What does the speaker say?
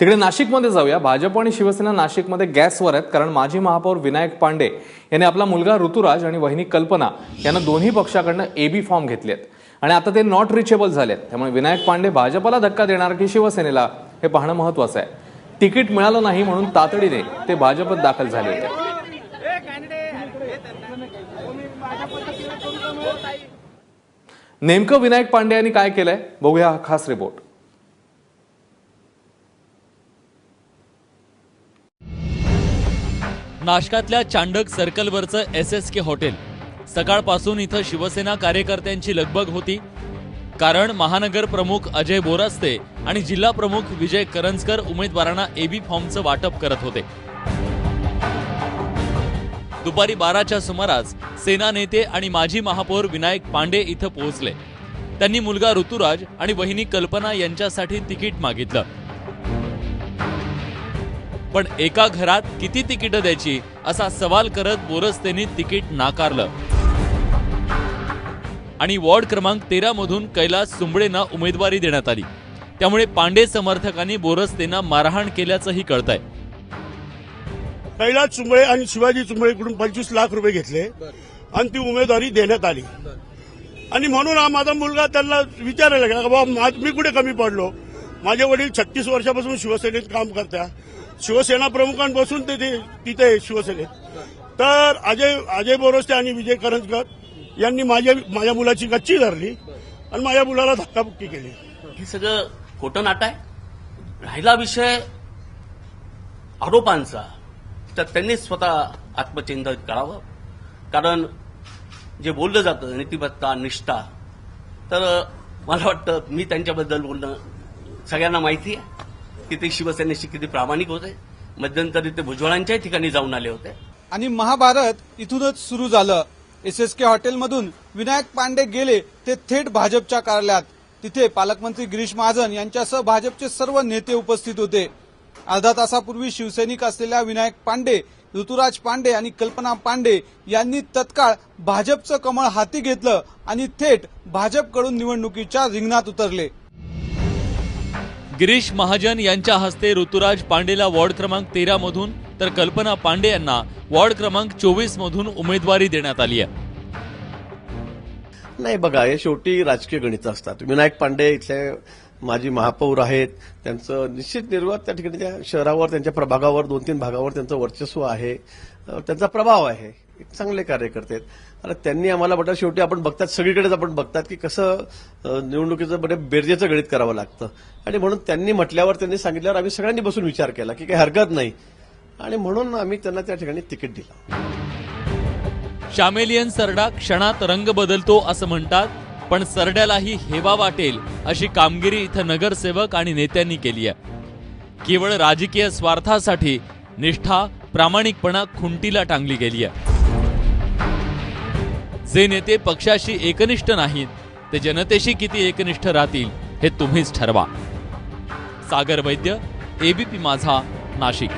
तिकडे नाशिकमध्ये जाऊया. भाजप आणि शिवसेना नाशिकमध्ये गॅसवर आहेत कारण माजी महापौर विनायक पांडे यांनी आपला मुलगा ऋतुराज आणि वहिनी कल्पना यांना दोन्ही पक्षाकडनं एबी फॉर्म घेतले आहेत. आणि आता ते नॉट रिचेबल झाले आहेत. त्यामुळे विनायक पांडे भाजपला धक्का देणार की शिवसेनेला? हे पाहणं महत्वाचं आहे. तिकीट मिळालं नाही म्हणून तातडीने ते भाजपत दाखल झाले होते. नेमकं विनायक पांडे यांनी काय केलंय? बघूया हा खास रिपोर्ट नाशकातल्या चांडक सर्कलवरचं एस एस के हॉटेल. सकाळपासून इथं शिवसेना कार्यकर्त्यांची लगबग होती. कारण महानगर प्रमुख अजय बोरास्ते आणि जिल्हा प्रमुख विजय करंजकर उमेदवारांना एबी फॉर्मचं वाटप करत होते. दुपारी बाराच्या सुमारास सेना नेते आणि माजी महापौर विनायक पांडे इथं पोहोचले. त्यांनी मुलगा ऋतुराज आणि वहिनी कल्पना यांच्यासाठी तिकीट मागितलं. पण एका घरात किती तिकीटं द्यायची असा सवाल करत बोरस्तेनी तिकीट नाकारलं. आणि वॉर्ड क्रमांक तेरा मधून कैलास सुंबळेंना उमेदवारी देण्यात आली. त्यामुळे पांडे समर्थकांनी बोरस्तेना मारहाण केल्याचंही कळतंय. कैलास चुंबळे आणि शिवाजी चुंबळेकडून पंचवीस लाख रुपये घेतले आणि ती उमेदवारी देण्यात आली. आणि म्हणून हा माझा मुलगा त्यांना विचारायला गेला का बाबा मी कुठे कमी पडलो? माझे वडील छत्तीस वर्षापासून शिवसेनेत काम करतात शिवसेना प्रमुखांपासून ते तिथे शिवसेनेत. तर अजय अजय बोरस्ते आणि विजय करंजकर यांनी माझ्या माझ्या मुलाची गच्ची धरली आणि माझ्या मुलाला धक्काबुक्की केली. हे सगळं खोटं नाटक आहे. राहिला विषय आरोपांचा. तर त्यांनी स्वतः आत्मचिंतन करावं. कारण जे बोललं जातं नीतिमत्ता निष्ठा तर मला वाटतं मी त्यांच्याबद्दल बोलणं सगळ्यांना माहिती आहे की ते शिवसेनेशी किती प्रामाणिक होते. मध्यंतरी ते भुजबळांच्याही ठिकाणी जाऊन आले होते. आणि महाभारत इथूनच सुरू झालं. एस एस के हॉटेलमधून विनायक पांडे गेले ते थेट भाजपच्या कार्यालयात तिथे पालकमंत्री गिरीश महाजन यांच्यासह भाजपचे सर्व नेते उपस्थित होते. अर्धा तासापूर्वी शिवसैनिक असलेल्या विनायक पांडे ऋतुराज पांडे आणि कल्पना पांडे यांनी तत्काळ भाजपचं कमळ हाती घेतलं आणि थेट भाजपकडून निवडणुकीच्या रिंगणात उतरले. गिरीश महाजन यांच्या हस्ते ऋतुराज पांडेला वॉर्ड क्रमांक तेरा मधून तर कल्पना पांडे यांना वॉर्ड क्रमांक चोवीस मधून उमेदवारी देण्यात आली आहे. नाही बघा हे शेवटी राजकीय गणित असतात. विनायक पांडे इथले माजी महापौर आहेत. त्यांचं निश्चित निर्वात त्या ठिकाणी त्या शहरावर त्यांच्या प्रभागावर दोन तीन भागावर त्यांचं वर्चस्व आहे. त्यांचा प्रभाव आहे. एक चांगले कार्यकर्ते आहेत. आणि त्यांनी आम्हाला म्हटलं शेवटी आपण बघतात सगळीकडेच आपण बघतात की कसं निवडणुकीचं बरे बेरजेचं गणित करावं लागतं. आणि म्हणून त्यांनी म्हटल्यावर त्यांनी सांगितल्यावर आम्ही सगळ्यांनी बसून विचार केला की काही हरकत नाही. आणि म्हणून आम्ही त्यांना त्या ठिकाणी तिकीट दिलं. शामेलियन सरडा क्षणात रंग बदलतो असं म्हणतात पण सरड्यालाही हेवा वाटेल अशी कामगिरी इथं नगरसेवक आणि नेत्यांनी केली आहे. केवळ राजकीय स्वार्थासाठी निष्ठा प्रामाणिकपणा खुंटीला टांगली गेली आहे. जे नेते पक्षाशी एकनिष्ठ नाहीत ते जनतेशी किती एकनिष्ठ राहतील हे तुम्हीच ठरवा. सागर वैद्य एबीपी माझा नाशिक.